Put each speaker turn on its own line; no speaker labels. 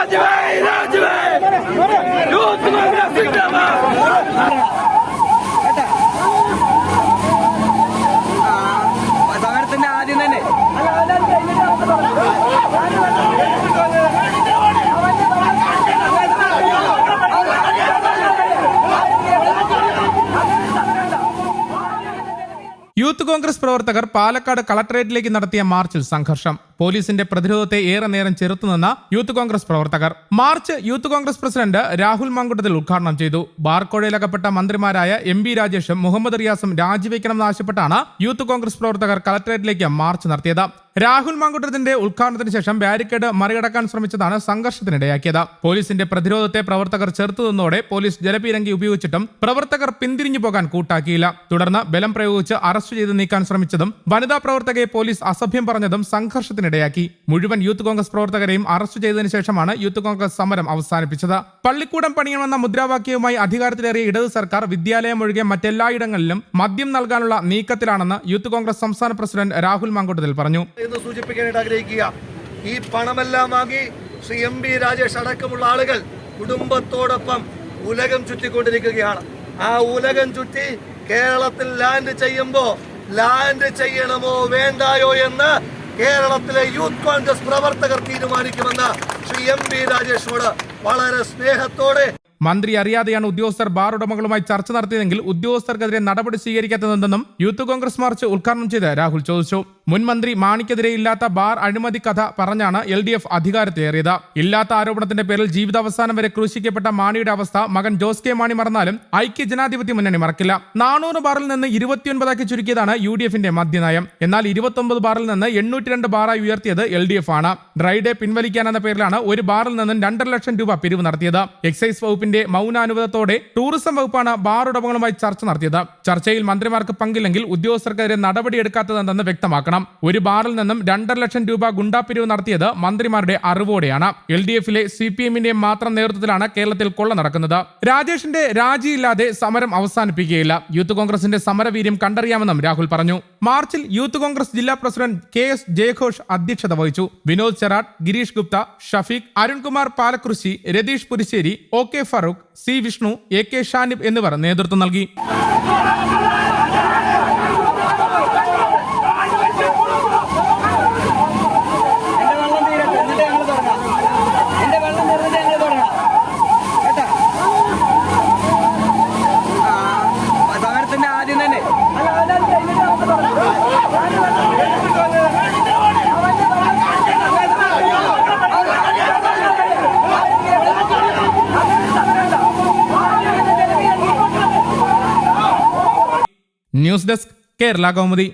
രാജ്യമായി രാജ്യമായി യൂത്ത് കോൺഗ്രസ്
സമരത്തിന്റെ ആദ്യം തന്നെ.
യൂത്ത് കോൺഗ്രസ് പ്രവർത്തകർ പാലക്കാട് കളക്ടറേറ്റിലേക്ക് നടത്തിയ മാർച്ചിൽ സംഘർഷം. പോലീസിന്റെ പ്രതിരോധത്തെ ഏറെ നേരം ചെറുത്തുനിന്ന യൂത്ത് കോൺഗ്രസ് പ്രവർത്തകർ. March youth Congress president Rahul Mamkootathil ഉദ്ഘാടനം ചെയ്തു. ബാർക്കോഴയിലകപ്പെട്ട മന്ത്രിമാരായ എം ബി രാജേഷും മുഹമ്മദ് റിയാസും രാജിവെക്കണമെന്ന് ആവശ്യപ്പെട്ടാണ് യൂത്ത് കോൺഗ്രസ് പ്രവർത്തകർ കളക്ടറേറ്റിലേക്ക് മാർച്ച് നടത്തിയത്. രാഹുൽ മാങ്കുട്ടത്തിന്റെ ഉദ്ഘാടനത്തിന് ശേഷം ബാരിക്കേഡ് മറികടക്കാൻ ശ്രമിച്ചതാണ് സംഘർഷത്തിനിടയാക്കിയത്. പോലീസിന്റെ പ്രതിരോധത്തെ പ്രവർത്തകർ ചെറുത്തു നിന്നോടെ പോലീസ് ജലപീരങ്കി ഉപയോഗിച്ചിട്ടും പ്രവർത്തകർ പിന്തിരിഞ്ഞു പോകാൻ കൂട്ടാക്കിയില്ല. തുടർന്ന് ബലം പ്രയോഗിച്ച് അറസ്റ്റ് ചെയ്ത് നീക്കാൻ ശ്രമിച്ചതും വനിതാ പ്രവർത്തകയെ പോലീസ് അസഭ്യം പറഞ്ഞതും സംഘർഷത്തിനിടയാക്കി മുഴുവൻ യൂത്ത് കോൺഗ്രസ് പ്രവർത്തകരെയും അറസ്റ്റ് ചെയ്തതിനു ശേഷമാണ് യൂത്ത് കോൺഗ്രസ് സമരം അവസാനിപ്പിച്ചത്. പള്ളിക്കൂടം പണിയണമെന്ന മുദ്രാവാക്യവുമായി അധികാരത്തിലേറിയ ഇടത് സർക്കാർ വിദ്യാലയം ഒഴികെ മറ്റെല്ലായിടങ്ങളിലും മദ്യം നൽകാനുള്ള നീക്കത്തിലാണെന്ന് യൂത്ത് കോൺഗ്രസ് സംസ്ഥാന പ്രസിഡന്റ് രാഹുൽ മാങ്കോട്ടതിൽ പറഞ്ഞു.
ഈ പണമെല്ലാം വാങ്ങി ശ്രീ എം ബി രാജേഷ് അടക്കമുള്ള ആളുകൾ കുടുംബത്തോടൊപ്പം ഉലകം ചുറ്റിക്കൊണ്ടിരിക്കുകയാണ്. ആ ഉലകം ചുറ്റി കേരളത്തിൽ ലാൻഡ് ചെയ്യുമ്പോ ലാൻഡ് ചെയ്യണമോ വേണ്ടായോ എന്ന് കേരളത്തിലെ യൂത്ത് കോൺഗ്രസ് പ്രവർത്തകർ തീരുമാനിക്കുമെന്ന് ശ്രീ എം വി രാജേഷോട് വളരെ സ്നേഹത്തോടെ
മന്ത്രി അറിയാതെയാണ് ഉദ്യോഗസ്ഥർ ബാർ ഉടമകളുമായി ചർച്ച നടത്തിയതെങ്കിൽ ഉദ്യോഗസ്ഥർക്കെതിരെ നടപടി സ്വീകരിക്കാത്തതെന്നും യൂത്ത് കോൺഗ്രസ് മാർച്ച് ഉദ്ഘാടനം ചെയ്ത് രാഹുൽ ചോദിച്ചു. മുൻ മന്ത്രി മാണിക്കെതിരെ ഇല്ലാത്ത ബാർ അഴിമതി കഥ പറഞ്ഞാണ് എൽ ഡി എഫ് അധികാരത്തിലേറിയത്. ഇല്ലാത്ത ആരോപണത്തിന്റെ പേരിൽ ജീവിതാവസാനം വരെ ക്രൂശിക്കപ്പെട്ട മാണിയുടെ അവസ്ഥ മകൻ ജോസ് കെ മാണി മറന്നാലും ഐക്യ ജനാധിപത്യ മുന്നണി മറക്കില്ല. നാനൂറ് ബാറിൽ നിന്ന് ഇരുപത്തിയൊൻപതാക്കി ചുരുക്കിയതാണ് യു ഡി എഫിന്റെ മദ്യനയം. എന്നാൽ ഇരുപത്തൊമ്പത് ബാറിൽ നിന്ന് എണ്ണൂറ്റി രണ്ട് ബാറായി ഉയർത്തിയത് എൽ ഡി എഫ് ആണ്. ഡ്രൈഡേ പിൻവലിക്കാനെന്ന പേരിലാണ് ഒരു ബാറിൽ നിന്നും രണ്ടര ലക്ഷം രൂപ പിരിവ് നടത്തിയത്. എക്സൈസ് വകുപ്പിന്റെ മൗനാനുവാദത്തോടെ ടൂറിസം വകുപ്പാണ് ബാർ ഉടമകളുമായി ചർച്ച നടത്തിയത്. ചർച്ചയിൽ മന്ത്രിമാർക്ക് പങ്കില്ലെങ്കിൽ ഉദ്യോഗസ്ഥർക്കെതിരെ നടപടിയെടുക്കാത്തതെന്ന് വ്യക്തമാക്കണം. ഒരു ബാറിൽ നിന്നും രണ്ടര ലക്ഷം രൂപ ഗുണ്ടാപ്പിരിവ് നടത്തിയത് മന്ത്രിമാരുടെ അറിവോടെയാണ്. എൽ ഡി എഫിലെ സി പി എമ്മിന്റെ മാത്രം നേതൃത്വത്തിലാണ് കേരളത്തിൽ കൊള്ള നടക്കുന്നത്. രാജേഷിന്റെ രാജിയില്ലാതെ സമരം അവസാനിപ്പിക്കുകയില്ല. യൂത്ത് കോൺഗ്രസിന്റെ സമരവീര്യം കണ്ടറിയാമെന്നും രാഹുൽ പറഞ്ഞു. മാർച്ചിൽ യൂത്ത് കോൺഗ്രസ് ജില്ലാ പ്രസിഡന്റ് കെ എസ് ജയഘോഷ് അധ്യക്ഷത വഹിച്ചു. Vinod Cheratt Gireesh Gupta Shafeeq Arunkumar Palakkurissi Ratheesh Purisseri O K Farooq C Vishnu A K Shanib എന്നിവർ നേതൃത്വം നൽകി. News desk Kerala Kaumudi